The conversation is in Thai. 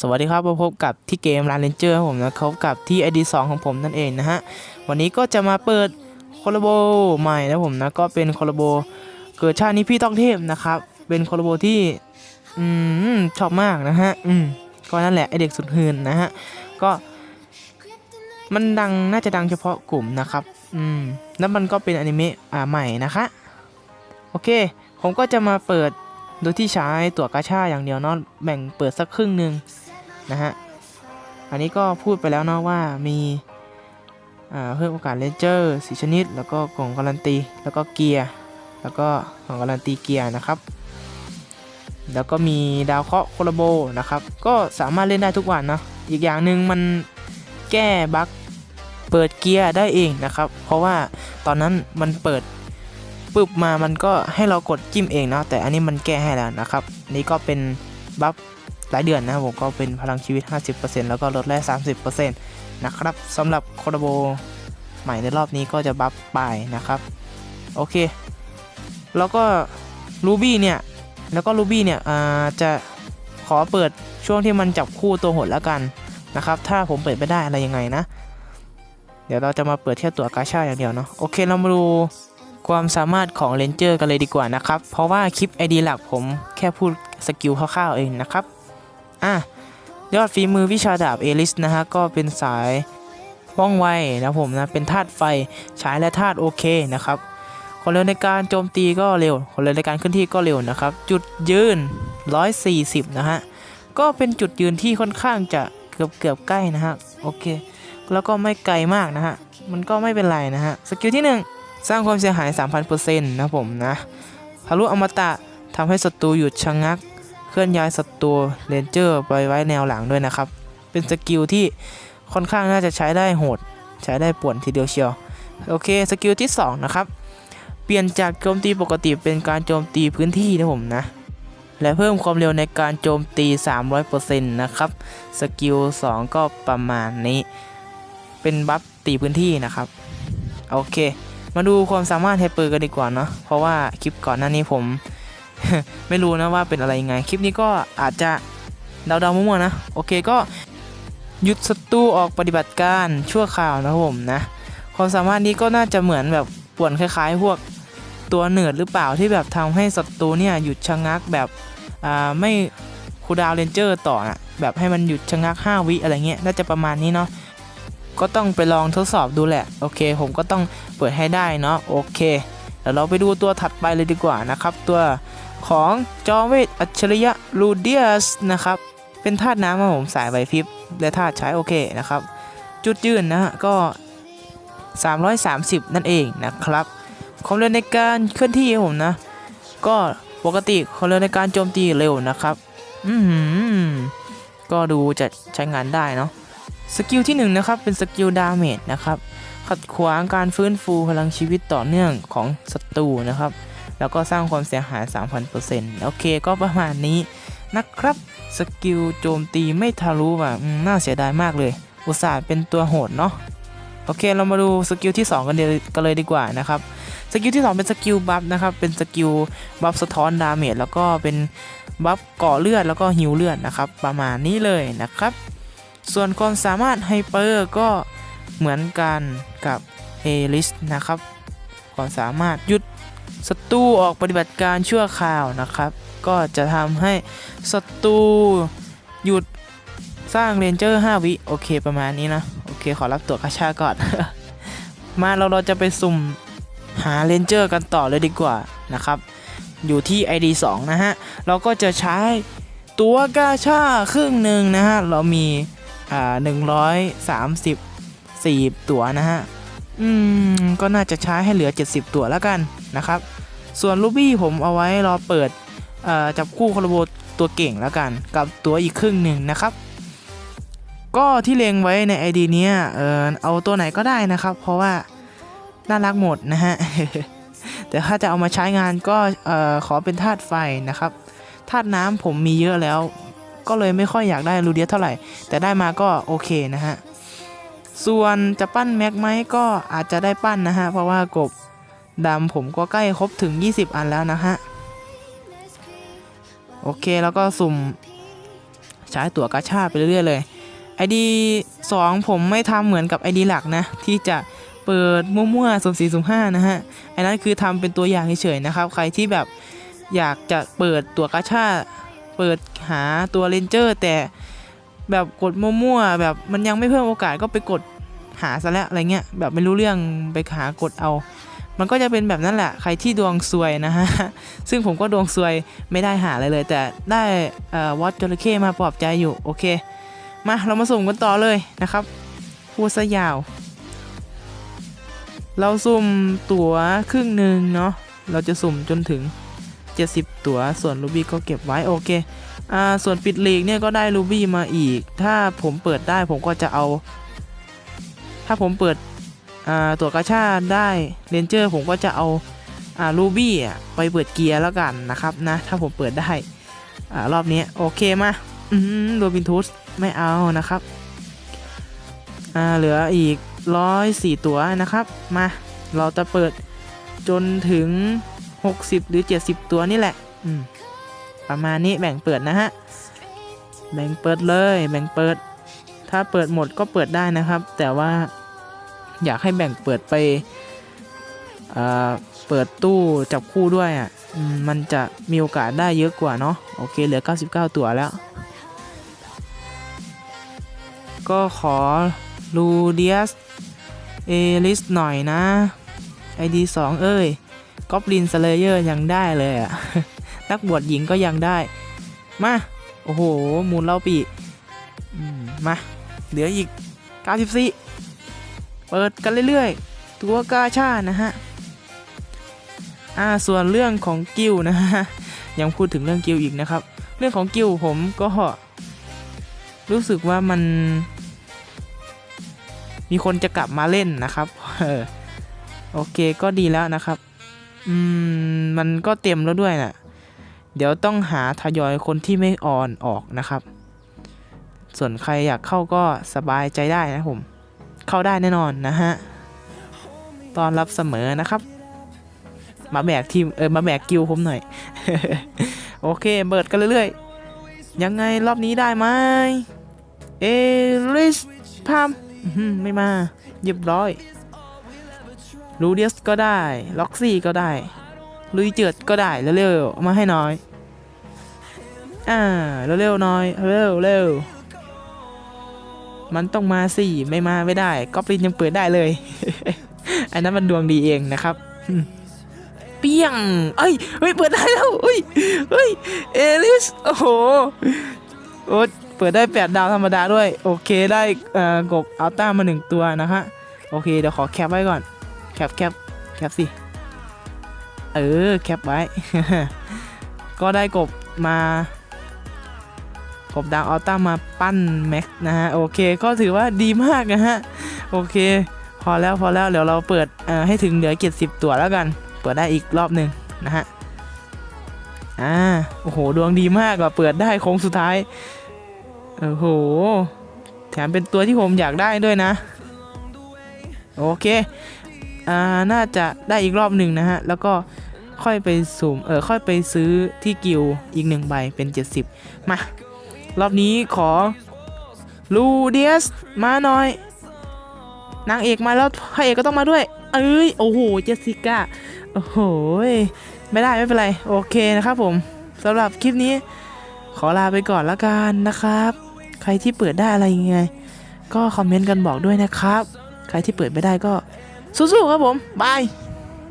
สวัสดีครับมาพบกับที่เกมร้านเลนเจอร์ผมนะเขากับที่ ID 2 ของผมนั่นเองนะฮะ วันนี้ก็จะมาเปิดคอลลาโบใหม่นะผมนะ ก็เป็นคอลลาโบเกิดชาตินี้พี่ต้องเทพนะครับ เป็นคอลลาโบที่ อืม ชอบมากนะฮะ อืม ก็นั่นแหละไอเด็กสุดหืนนะฮะ ก็มันดังน่าจะดังเฉพาะกลุ่มนะครับ อืม แล้วมันก็เป็นอนิเมะอ่าใหม่นะคะ โอเค ผมก็จะมาเปิดโดยที่ใช้ตั๋วกาชาอย่างเดียวเนาะแบ่งเปิดสักครึ่งหนึ่ง นะฮะ อันนี้ก็พูดไปแล้วเนาะว่ามีเพิ่มโอกาสเลนเจอร์สีชนิด แล้วก็กล่องการันตี แล้วก็เกียร์ แล้วก็กล่องการันตีเกียร์นะครับ แล้วก็มีดาวเคราะห์โคลาโบนะครับ ก็สามารถเล่นได้ทุกวันเนาะ อีกอย่างหนึ่งมันแก้บั๊กเปิดเกียร์ได้เองนะครับ เพราะว่าตอนนั้นมันเปิดปึ๊บมามันก็ให้เรากดจิ้มเองเนาะแต่อันนี้มันแก้ให้แล้วนะครับ นี่ก็เป็นบัฟ หลายเดือนนะผมก็เป็นพลังชีวิต 50%แล้วก็ลดแร่30%นะครับสำหรับโคโรโบใหม่ในรอบนี้ก็จะบัฟไปนะครับ โอเค แล้วก็รูบี้เนี่ย แล้วก็รูบี้เนี่ยจะขอเปิดช่วงที่มันจับคู่ตัวหดแล้วกันนะครับ ถ้าผมเปิดไม่ได้อะไรยังไงนะ เดี๋ยวเราจะมาเปิดแค่ตัวกาชาอย่างเดียวเนาะ โอเคเรามาดูความสามารถของเลนเจอร์กันเลยดีกว่านะครับ เพราะว่าคลิป ID หลักผมแค่พูดสกิลคร่าวๆเองนะครับ อะยอดฝีมือวิชาดาบเอลิสนะฮะก็เป็นสายว่องไวนะผมนะเป็นธาตุไฟใช้และธาตุโอเคนะครับคนเร็วในการโจมตีก็เร็วคนเร็วในการเคลื่อนที่ก็เร็วนะครับ จุดยืน 140 นะฮะก็เป็นจุดยืนที่ค่อนข้างจะเกือบเกือบใกล้นะฮะโอเค แล้วก็ไม่ไกลมากนะฮะมันก็ไม่เป็นไรนะฮะสกิลที่ 1 สร้างความเสียหาย 3,000%นะผมนะทะลุอมตะทำให้ศัตรูหยุดชะงัก ลื่อนย้ายศัตรูเรนเจอร์ไปไว้แนวหลังด้วยนะครับ เป็นสกิลที่ค่อนข้างน่าจะใช้ได้โหด ใช้ได้ป่วนทีเดียวเชียว โอเคสกิลที่ 2 นะครับ เปลี่ยนจากโจมตีปกติเป็นการโจมตีพื้นที่นะผมนะ และเพิ่มความเร็วในการโจมตี 300%นะครับ สกิล 2 ก็ประมาณนี้ เป็นบัฟตีพื้นที่นะครับ โอเค มาดูความสามารถไฮเปอร์กันดีกว่าเนาะ เพราะว่าคลิปก่อนหน้านี้ผม ไม่รู้นะว่าเป็นอะไรยังไง คลิปนี้ก็อาจจะเดาๆมั่วๆนะ โอเคก็หยุดศัตรูออกปฏิบัติการชั่วคราวนะครับผมนะ ความสามารถนี้ก็น่าจะเหมือนแบบป่วนคล้ายๆ พวกตัวเหนือดหรือเปล่าที่แบบทำให้ศัตรูเนี่ยหยุดชะงักแบบอ่าไม่คูดาวเรนเจอร์ต่อนะแบบให้มันหยุดชะงัก 5 วิอะไรเงี้ยน่าจะประมาณนี้เนาะก็ต้องไปลองทดสอบดูแหละ โอเค ผมก็ต้องเปิดให้ได้เนาะโอเคเดี๋ยวเราไปดูตัวถัดไปเลยดีกว่านะครับ ตัว ของจอมเวทอัจฉริยะลูเดียสนะครับ เป็นธาตุน้ำครับผมสายไหวพริบและธาตุใช้โอเคนะครับ จุดยืนนะฮะก็ 330 นั่นเองนะครับความเร็วในการเคลื่อนที่ครับผมนะ ก็ปกติความเร็วในการโจมตีเร็วนะครับ อือหือก็ดูจะใช้งานได้เนาะสกิลที่หนึ่งนะครับเป็นสกิลดาเมจนะครับขัดขวางการฟื้นฟูพลังชีวิตต่อเนื่องของศัตรูนะครับ แล้วก็สร้างความเสียหาย 3,000%โอเคก็ประมาณนี้นะครับสกิลโจมตีไม่ทะลุอะน่าเสียดายมากเลย อุตส่าห์เป็นตัวโหดเนาะโอเคเรามาดูสกิลที่ 2 กันเดียกันเลยดีกว่านะครับสกิลที่ 2 เป็นสกิลบัฟนะครับเป็นสกิลบัฟสะท้อนดาเมจแล้วก็เป็นบัฟก่อเลือดแล้วก็ฮิวเลือดนะครับประมาณนี้เลยนะครับ ส่วนความสามารถไฮเปอร์ก็เหมือนกันกับเอลิสนะครับความสามารถหยุด ศัตรูออกปฏิบัติการชั่วคราวนะครับ ก็จะทำให้ศัตรูหยุดสร้างเรนเจอร์ 5 วิ โอเคประมาณนี้นะ โอเค ขอรับตัวกระชาก่อน มาเราเราจะไปสุ่มหาเรนเจอร์กันต่อเลยดีกว่านะครับ อยู่ที่ ID 2 นะฮะ เราก็จะใช้ตัวกาชาครึ่งหนึ่งนะฮะ เรามีอ่า130ตัวนะฮะ อืม ก็น่าจะใช้ให้เหลือ 70 ตัวแล้วกันนะครับ ส่วนลูบี้ผมเอาไว้รอเปิดจับคู่คอลโบตัวเก่งแล้วกัน กับตัวอีกครึ่งหนึ่งนะครับ ก็ที่เลงไว้ใน ID เนี้ยเออเอาตัวไหนก็ได้นะครับ เพราะว่าน่ารักหมดนะฮะ แต่ถ้าจะเอามาใช้งานก็เออขอเป็นธาตุไฟนะครับธาตุน้ำผมมีเยอะแล้ว ก็เลยไม่ค่อยอยากได้ลูเดียเท่าไหร่ แต่ได้มาก็โอเคนะฮะ ส่วนจะปั้นแม็กไหมก็อาจจะได้ปั้นนะฮะ เพราะว่ากบ ดำผมก็ใกล้ครบถึง 20 อันแล้วนะฮะ โอเคแล้วก็สุ่มใช้ตั๋วกาชาไปเรื่อยๆเลยไอดี ID 2ผมไม่ทำเหมือนกับ ID หลักนะ ที่จะเปิดมั่วๆสุ่มสี่สุ่มห้านะฮะไอันนั้นคือทำเป็นตัวอย่างเฉยๆนะครับ ใครที่แบบอยากจะเปิดตั๋วกาชาเปิดหาตัวเลนเจอร์ แต่แบบกดมั่วๆแบบมันยังไม่เพิ่มโอกาสก็ไปกดหาซะแล้วอะไรเงี้ยแบบไม่รู้เรื่องไปหากดเอา มันก็จะเป็นแบบนั้นแหละใครที่ดวงซวยนะฮะ ซึ่งผมก็ดวงซวยไม่ได้หาอะไรเลย แต่ได้เอ่อวอตจระเข้มาปลอบใจอยู่โอเค มาเรามาสุ่มกันต่อเลยนะครับพูดซะยาว เราสุ่มตั๋วครึ่งหนึ่งเนาะเราจะสุ่มจนถึง 70 ตั๋วส่วนรูบี้ก็เก็บไว้โอเคอ่าส่วนปิดลีกเนี่ยก็ได้รูบี้มาอีก ถ้าผมเปิดได้ผมก็จะเอา ถ้าผมเปิด ตัวกาชาได้เรนเจอร์ผมก็จะเอาอ่ารูบี้ไปเปิดเกียร์แล้วกันนะครับนะถ้าผมเปิดได้อรอบนี้โอเคมาโรบินทูสไม่เอานะครับเหลืออีกร้อยสี่ตัวนะครับมาเราจะเปิดจนถึง 60 หรือ 70 ตัวนี่แหละประมาณนี้แบ่งเปิดนะฮะแบ่งเปิดเลยแบ่งเปิด ถ้าเปิดหมดก็เปิดได้นะครับ แต่ว่า อยากให้แบ่งเปิดไปเปิดตู้จับคู่ด้วยอะมันจะมีโอกาสได้เยอะกว่าเนาะโอเคเหลือ 99 ตัวแล้ว ก็ขอลูเดียสเอลิสหน่อยนะ ID 2 เอ้ยกอบลินสเลเยอร์ยังได้เลยอะนักบวชหญิงก็ยังได้ มา โอ้โห มูลเล่าปีมา เหลืออีก 94 เปิดกันเรื่อยๆ ตัวกาชานะฮะอ่าส่วนเรื่องของกิลนะฮะยังพูดถึงเรื่องกิลอีกนะครับ เรื่องของกิลผมก็รู้สึกว่ามัน มีคนจะกลับมาเล่นนะครับเออโอเคก็ดีแล้วนะครับอืมมันก็เต็มแล้วด้วยนะ่ะเดี๋ยวต้องหาทยอยคนที่ไม่อ่อนออกนะครับ ส่วนใครอยากเข้าก็สบายใจได้นะผม เข้าได้แน่นอนนะฮะตอนรับเสมอนะครับ มาแบกทีมเออมาแบกกิวผมหน่อย โอเคเบิดกันเรื่อยๆ ยังไงรอบนี้ได้ไหมเอลิสพามไม่มาเรียบร้อยลูเดียสก็ได้ ล็อกซี่ก็ได้ ลุยเจิดก็ได้เร็วๆมาให้น้อย อ่าเร็วๆน้อยเร็วเร็ว มันต้องมาสี่ไม่มาไม่ได้ก็ปลินยังเปิดได้เลย อันนั้นมันดวงดีเองนะครับเปี้ยง เอ้ยเฮ้ยเปิดได้แล้วเฮ้ยเฮ้ยเอลิสโอ้โหโอ้เปิดได้แปดดาวธรรมดาด้วย โอเคได้อ่อกบอัลต้ามาหนึ่งตัวนะฮะโอเคเดี๋ยวขอแคปไว้ก่อน แคปแคปแคปสิ เออ แคปไว้ ก็ได้กบมา กบดาวอัลต้ามาปั้นแม็กนะฮะโอเคก็ถือว่าดีมากนะฮะโอเค พอแล้วพอแล้วเดี๋ยวเราเปิดให้ถึงเหลือ70ตัวแล้วกัน เปิดได้อีกรอบหนึ่งนะฮะอ่าโอ้โหดวงดีมากอะเปิดได้โค้งสุดท้ายโอ้โหแถมเป็นตัวที่ผมอยากได้ด้วยนะ โอเคอ่าน่าจะได้อีกรอบหนึ่งนะฮะ แล้วก็ค่อยไปสุ่มเออค่อยไปซื้อที่กิลอีกหนึ่งใบเป็น 70 มา รอบนี้ขอลูเดียสมาหน่อย นางเอกมาแล้วพระเอกก็ต้องมาด้วย เอ้ย โอ้โห เจสสิก้า โอ้โห ไม่ได้ ไม่เป็นไร โอเคนะครับผมสำหรับคลิปนี้ ขอลาไปก่อนละกันนะครับ ใครที่เปิดได้อะไรยังไง ก็คอมเมนต์กันบอกด้วยนะครับ ใครที่เปิดไม่ได้ก็สู้ๆครับผม บาย